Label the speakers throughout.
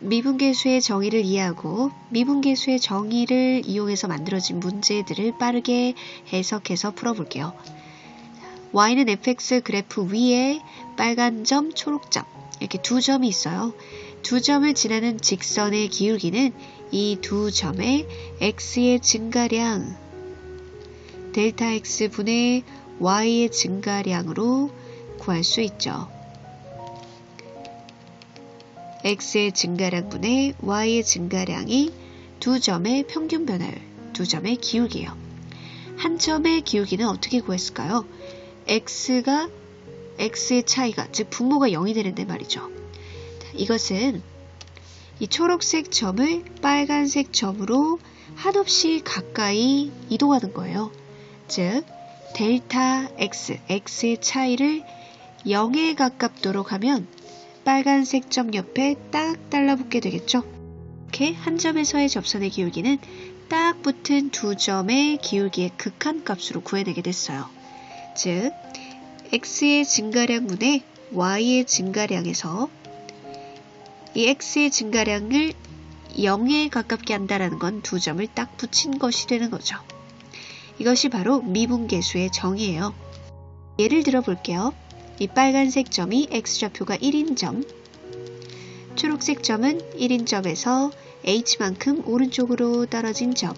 Speaker 1: 미분계수의 정의를 이해하고 미분계수의 정의를 이용해서 만들어진 문제들을 빠르게 해석해서 풀어볼게요. y는 fx 그래프 위에 빨간 점, 초록 점 이렇게 두 점이 있어요. 두 점을 지나는 직선의 기울기는 이 두 점의 x의 증가량 델타 x 분의 y의 증가량으로 구할 수 있죠. X의 증가량분의 y의 증가량이 두 점의 평균 변화율, 두 점의 기울기예요. 한 점의 기울기는 어떻게 구했을까요? x가 x의 차이가 즉 분모가 0이 되는데 말이죠. 이것은 이 초록색 점을 빨간색 점으로 한없이 가까이 이동하는 거예요. 즉 델타 x, x의 차이를 0에 가깝도록 하면 빨간색 점 옆에 딱 달라붙게 되겠죠. 이렇게 한 점에서의 접선의 기울기는 딱 붙은 두 점의 기울기의 극한값으로 구해내게 됐어요. 즉, x의 증가량분의 y의 증가량에서 이 x의 증가량을 0에 가깝게 한다는 건 두 점을 딱 붙인 것이 되는 거죠. 이것이 바로 미분계수의 정의예요. 예를 들어 볼게요. 이 빨간색 점이 x좌표가 1인 점, 초록색 점은 1인 점에서 h만큼 오른쪽으로 떨어진 점.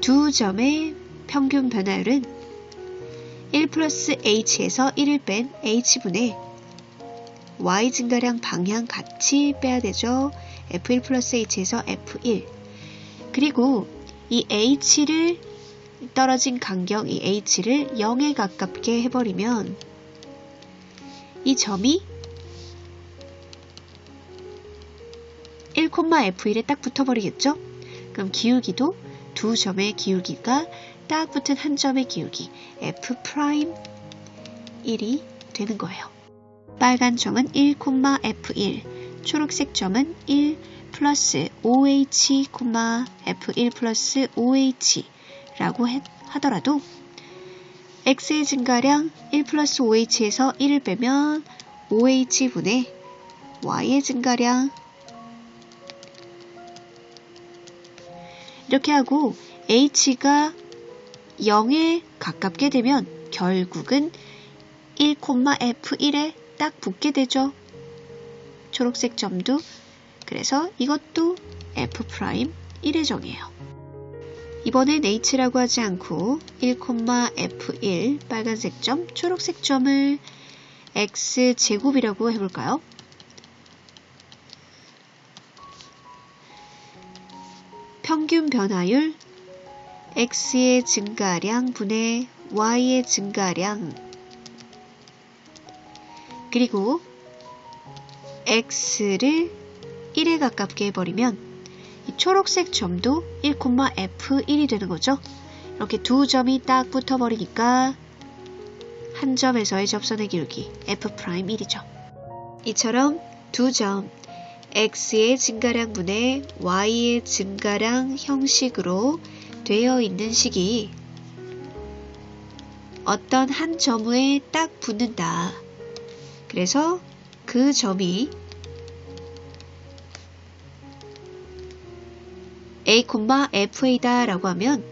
Speaker 1: 두 점의 평균 변화율은 1 플러스 h에서 1을 뺀 h분의 y 증가량 방향 같이 빼야 되죠. f1 플러스 h에서 f1 그리고 이 h를 떨어진 간격 이 h를 0에 가깝게 해버리면 이 점이 1,f1에 딱 붙어버리겠죠? 그럼 기울기도 두 점의 기울기가 딱 붙은 한 점의 기울기 f'1이 되는 거예요. 빨간 점은 1,f1, 초록색 점은 1 플러스 OH, F1 플러스 OH 라고 하더라도 x의 증가량 1 플러스 OH에서 1을 빼면 OH분의 y의 증가량 이렇게 하고 h가 0에 가깝게 되면 결국은 1,f1에 딱 붙게 되죠. 초록색 점도 그래서 이것도 f'1의 정이에요. 이번엔 h라고 하지 않고 1,f1 빨간색 점, 초록색 점을 x제곱이라고 해볼까요? 평균 변화율 x의 증가량 분의 y의 증가량 그리고 x를 1에 가깝게 해버리면 이 초록색 점도 1,f1이 되는 거죠. 이렇게 두 점이 딱 붙어버리니까 한 점에서의 접선의 기울기 f'1이죠. 이처럼 두 점 x의 증가량 분의 y의 증가량 형식으로 되어 있는 식이 어떤 한 점에 딱 붙는다. 그래서 그 점이 a, fa다 라고 하면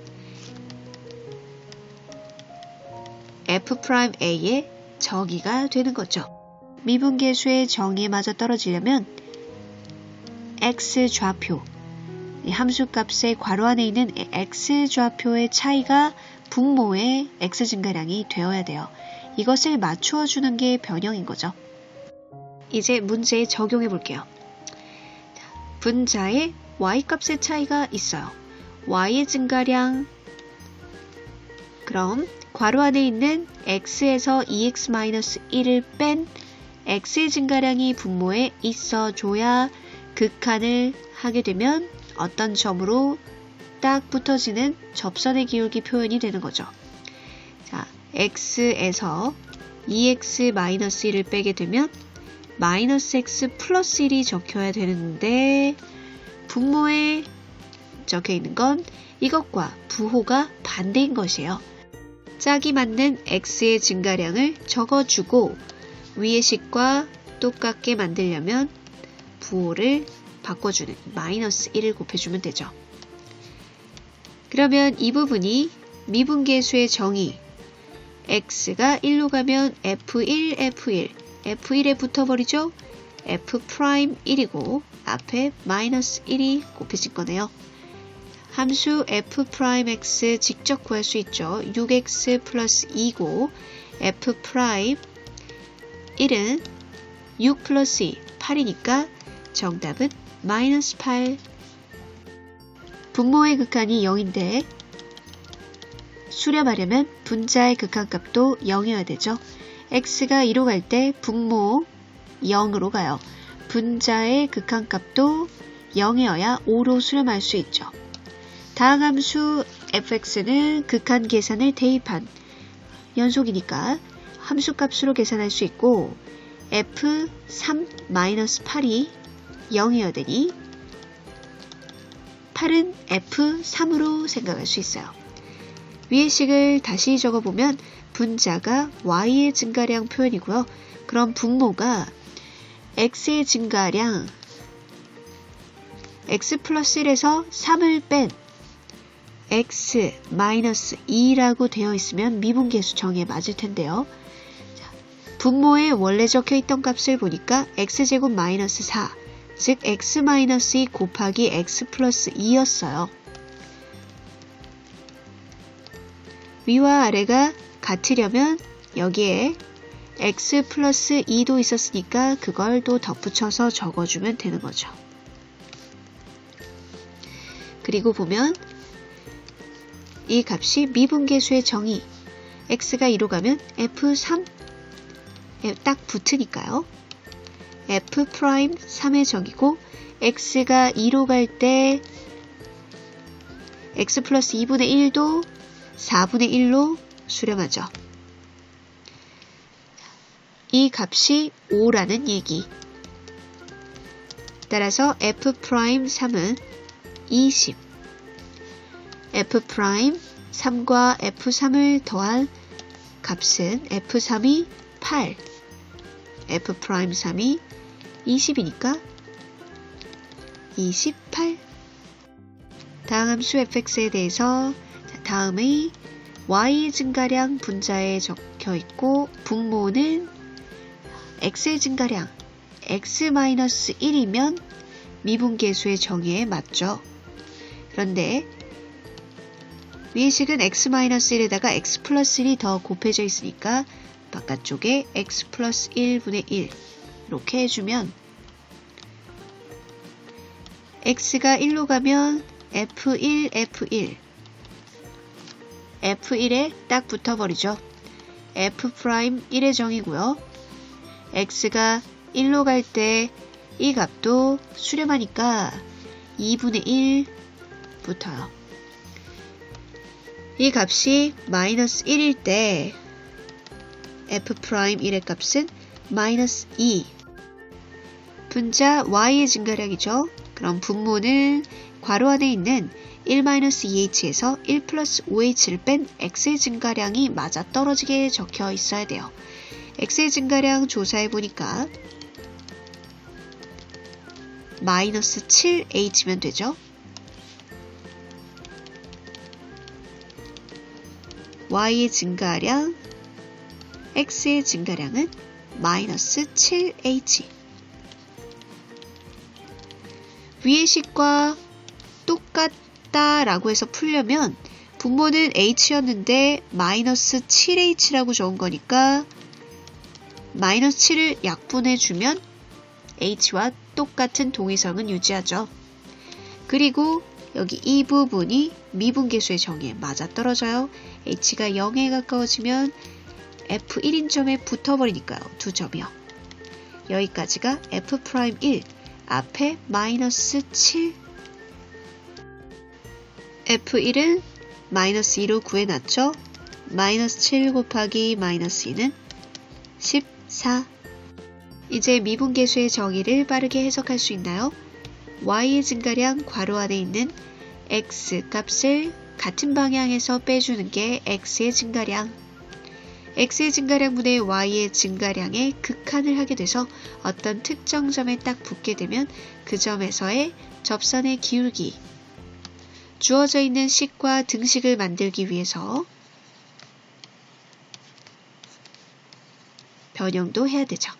Speaker 1: f'a의 정의가 되는 거죠. 미분계수의 정의에 맞아 떨어지려면 x 좌표, 함수값의 괄호 안에 있는 x 좌표의 차이가 분모의 x 증가량이 되어야 돼요. 이것을 맞추어 주는 게 변형인 거죠. 이제 문제에 적용해 볼게요. 분자의 y값의 차이가 있어요. y의 증가량 그럼 괄호 안에 있는 x에서 2x-1을 뺀 x의 증가량이 분모에 있어줘야 극한을 하게 되면 어떤 점으로 딱 붙어지는 접선의 기울기 표현이 되는 거죠. 자, x에서 2x-1을 빼게 되면 마이너스 x 플러스 1이 적혀야 되는데 분모에 적혀 있는 건 이것과 부호가 반대인 것이에요. 짝이 맞는 x의 증가량을 적어주고 위의 식과 똑같게 만들려면 부호를 바꿔주는 마이너스 1을 곱해주면 되죠. 그러면 이 부분이 미분계수의 정의 x가 1로 가면 f1, f1, f1에 붙어버리죠? f 프라임 1이고 앞에 마이너스 1이 곱해진 거네요. 함수 f 프라임 x 직접 구할 수 있죠. 6x 플러스 2고 f 프라임 1은 6 플러스 2, 8이니까 정답은 마이너스 8. 분모의 극한이 0인데 수렴하려면 분자의 극한값도 0이어야 되죠. x가 2로 갈 때 분모 0으로 가요. 분자의 극한값도 0이어야 5로 수렴할 수 있죠. 다음 함수 fx는 극한 계산을 대입한 연속이니까 함수값으로 계산할 수 있고 f3-8이 0이어야 되니 8은 f3으로 생각할 수 있어요. 위의 식을 다시 적어보면 분자가 y의 증가량 표현이고요. 그럼 분모가 x의 증가량 x 플러스 1에서 3을 뺀 x 마이너스 2라고 되어 있으면 미분계수 정의에 맞을 텐데요. 분모에 원래 적혀 있던 값을 보니까 x제곱 마이너스 4, 즉 x 마이너스 2 곱하기 x 플러스 2였어요. 위와 아래가 같으려면 여기에 x 플러스 2도 있었으니까 그걸 또 덧붙여서 적어주면 되는 거죠. 그리고 보면 이 값이 미분계수의 정의 x가 2로 가면 f3에 딱 붙으니까요. f 프라임 3의 정의고 x가 2로 갈 때 x 플러스 2분의 1도 4분의 1로 수렴하죠. 이 값이 5라는 얘기. 따라서 f 프라임 3은 20. f 프라임 3과 f3을 더한 값은 f3이 8. f 프라임 3이 20이니까 28. 다음 함수 fx에 대해서 다음의 y 증가량 분자에 적혀 있고 분모는 x의 증가량 x-1이면 미분계수의 정의에 맞죠. 그런데 위의 식은 x-1에다가 x 플러스 1이 더 곱해져 있으니까 바깥쪽에 x 플러스 1분의 1 이렇게 해주면 x가 1로 가면 f1, f1 f1에 딱 붙어버리죠. f 프라임 1의 정이고요. X가 1로 갈 때 이 값도 수렴하니까 2분의 1 붙어요. 이 값이 마이너스 1일 때 f 프라임 1의 값은 마이너스 2 분자 y의 증가량이죠. 그럼 분모는 괄호 안에 있는 1-2h에서 1 플러스 5h를 뺀 x의 증가량이 맞아 떨어지게 적혀 있어야 돼요. X의 증가량 조사해 보니까 마이너스 7h면 되죠. y의 증가량, x의 증가량은 마이너스 7h. 위의 식과 똑같다 라고 해서 풀려면 분모는 h였는데 마이너스 7h라고 적은 거니까 마이너스 7을 약분해주면 h와 똑같은 동의성은 유지하죠. 그리고 여기 이 부분이 미분계수의 정의에 맞아떨어져요. h가 0에 가까워지면 f1인 점에 붙어버리니까요. 두 점이요. 여기까지가 f'1 앞에 마이너스 7 f1은 마이너스 2로 구해놨죠. 마이너스 7 곱하기 마이너스 2는 14 이제 미분계수의 정의를 빠르게 해석할 수 있나요? y의 증가량 괄호 안에 있는 x 값을 같은 방향에서 빼주는 게 x의 증가량. x의 증가량분의 y의 증가량의 극한을 하게 돼서 어떤 특정 점에 딱 붙게 되면 그 점에서의 접선의 기울기. 주어져 있는 식과 등식을 만들기 위해서 변형도 해야 되죠.